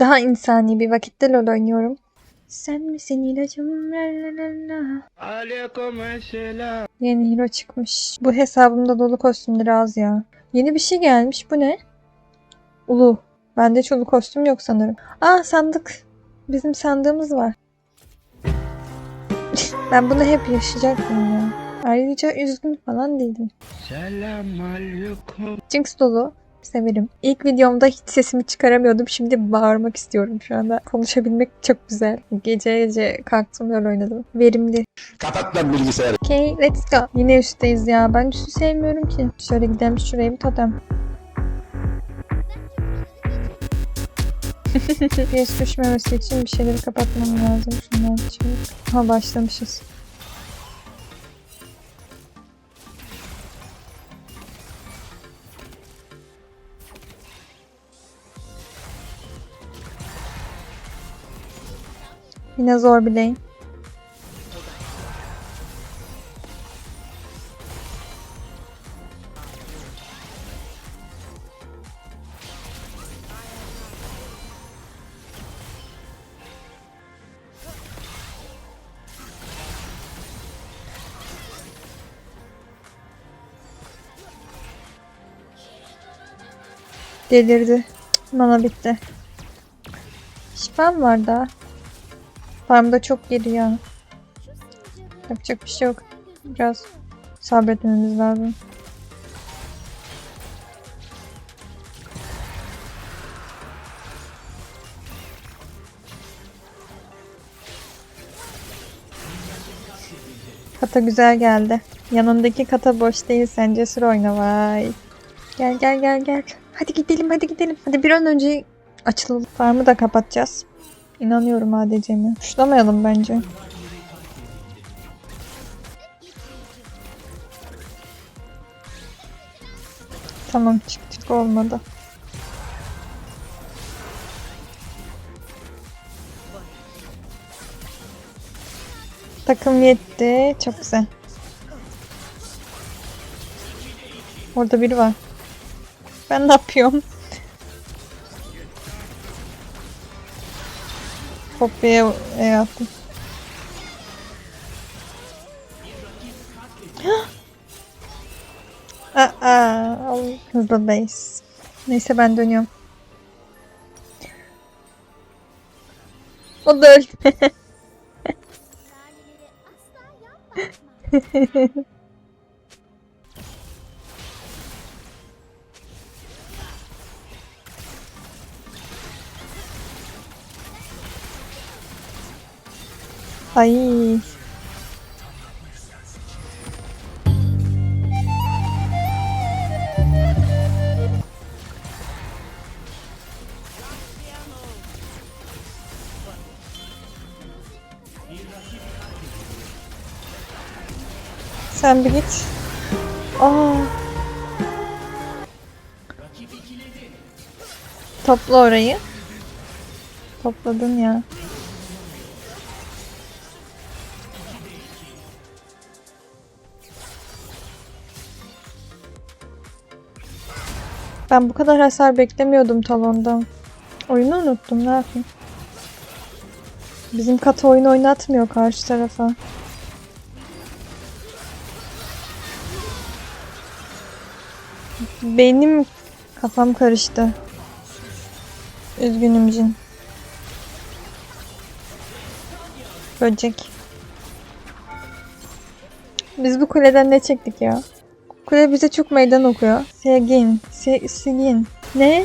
Daha insani bir vakitte LoL oynuyorum. Sen misin ilacım? Aleykümselam. Yeni hero çıkmış. Bu hesabımda dolu kostümleri az ya. Yeni bir şey gelmiş. Bu ne? Ulu. Bende hiç ulu kostüm yok sanırım. Aa sandık. Bizim sandığımız var. ben bunu hep yaşayacaktım ya. Ayrıca üzgün falan değilim. Selam aleyküm. Jinx dolu. Severim. İlk videomda hiç sesimi çıkaramıyordum. Şimdi bağırmak istiyorum şu anda. Konuşabilmek çok güzel. Gece gece kalktım LoL oynadım. Verimli. Kapat lan bilgisayarı. Okay, let's go. Yine üstteyiz ya. Ben üstü sevmiyorum ki. Şöyle gidelim şuraya bir totem. Geç düşmemesi için bir şeyleri kapatmam lazım. Şundan çabuk. Ha başlamışız. Yine zor lane. Delirdi. Mana bitti. Şifam var daha. Farmda çok geri ya. Yapacak bir şey yok. Biraz sabretmemiz lazım. Kata güzel geldi. Yanındaki kata boş değil. Sen cesur oyna vay. Gel gel gel gel. Hadi gidelim hadi gidelim. Hadi bir an önce açılalım. Farmı da kapatacağız. İnanıyorum ADC'me. Tuşlamayalım bence. Tamam çıktık olmadı. Takım yetti. Çok güzel. Orada biri var. Ben ne yapıyorum? Popeu, é. Ah, ah, tudo Nem se abandonou. O doido. Ay. Sen bir git. Aa. Topla orayı. Topladın ya. Ben bu kadar hasar beklemiyordum talondan. Oyunu unuttum ne yapayım. Bizim katı oyun oynatmıyor karşı tarafa. Benim kafam karıştı. Üzgünüm Cin. Böcek. Biz bu kuleden ne çektik ya? Kule bize çok meydan okuyor. Segin. Se Sigin. Ne?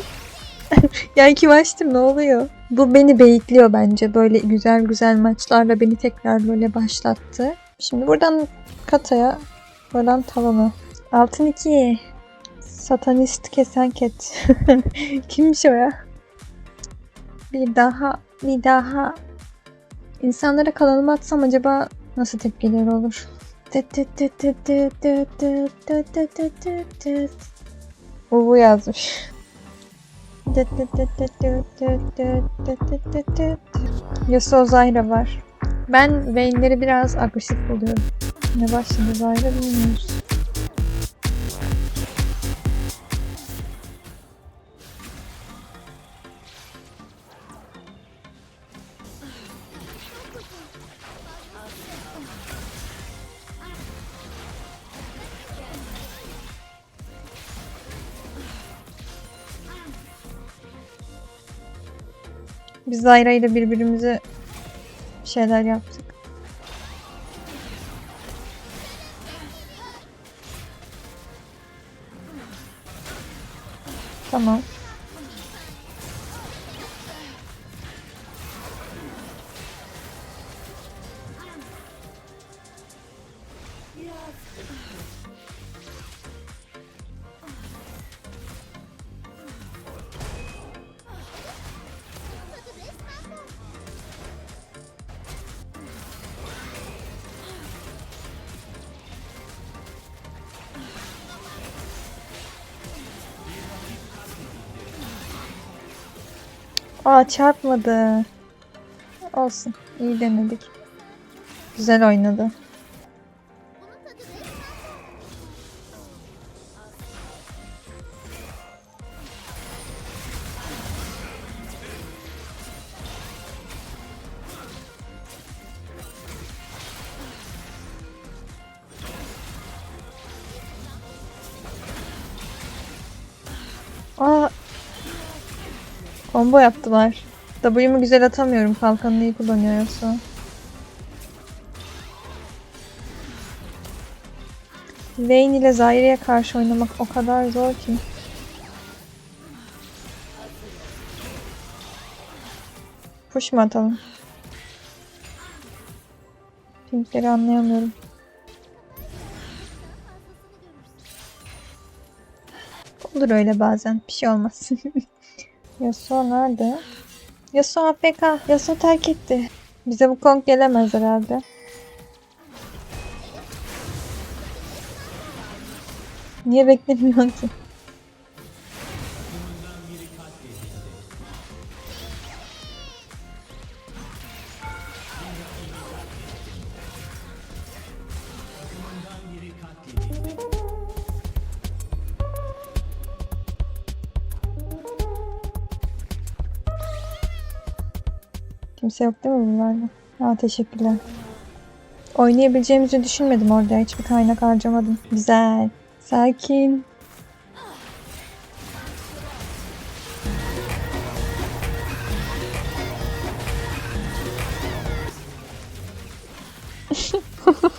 ya kim açtım ne oluyor? Bu beni beyitliyor bence. Böyle güzel güzel maçlarla beni tekrar böyle başlattı. Şimdi buradan Kata'ya buradan Talon'a. Altın 2. Satanist kesen ket. Kimmiş o ya? Bir daha, bir daha. İnsanlara kalanımı atsam acaba nasıl tepkileri olur? Uvu yazmış. Yasuo Zyra var. Ben Vayne'leri biraz agresif buluyorum. Ne başladı Zyra bilmiyoruz. Biz Zyra ile birbirimize bir şeyler yaptık. Tamam. Aa çarpmadı. Olsun. İyi denedik. Güzel oynadı. Combo yaptılar. W'mu güzel atamıyorum. Kalkanını iyi kullanıyor yoksa. Vayne ile Zaire'ye karşı oynamak o kadar zor ki. Push mu atalım? Pinkleri anlayamıyorum. Olur öyle bazen. Bir şey olmaz. Yasuo nerede? Yasuo AFK. Yasuo terk etti. Bize bu Kong gelemez herhalde. Niye beklemiyorsun ki? Kimse yok değil mi bunlarda? Aa teşekkürler. Oynayabileceğimizi düşünmedim orada. Hiçbir kaynak harcamadım. Güzel. Sakin.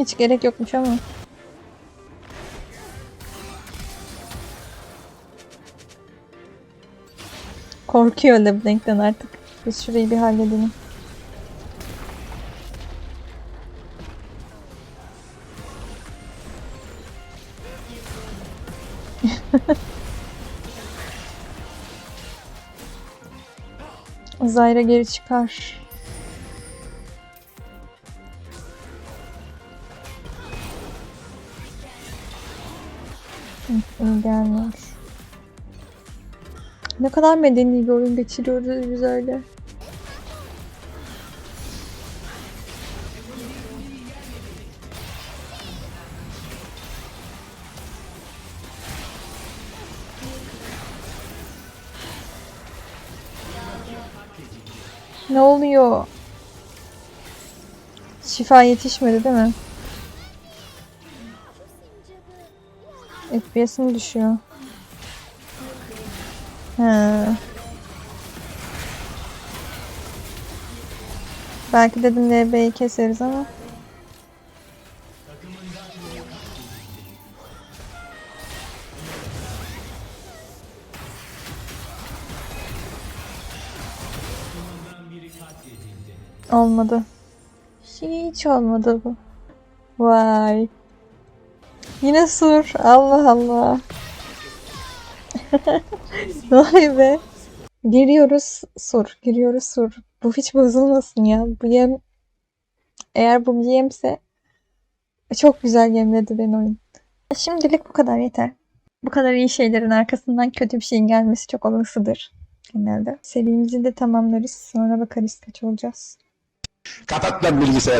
Hiç gerek yokmuş ama. Korkuyor LeBlanc'ten artık. Biz şurayı bir halledelim. Zyra geri çıkar. İyi gelmiyor. Ne kadar medeni bir oyun geçiriyoruz biz öyle. Ne oluyor? Şifa yetişmedi değil mi? FPS'im düşüyor. He. Belki dedim LB'yi keseriz ama. Olmadı. Hiç olmadı bu. Vay. Yine sur. Allah Allah. Vay be. Giriyoruz sur. Giriyoruz sur. Bu hiç bozulmasın ya. Bu yem eğer bu bir yemse çok güzel yemledi beni oyun. Şimdilik bu kadar yeter. Bu kadar iyi şeylerin arkasından kötü bir şeyin gelmesi çok olasıdır genelde. Serimizi de tamamlarız. Sonra bakarız kaç olacağız. Kapat lan bilgisayarı.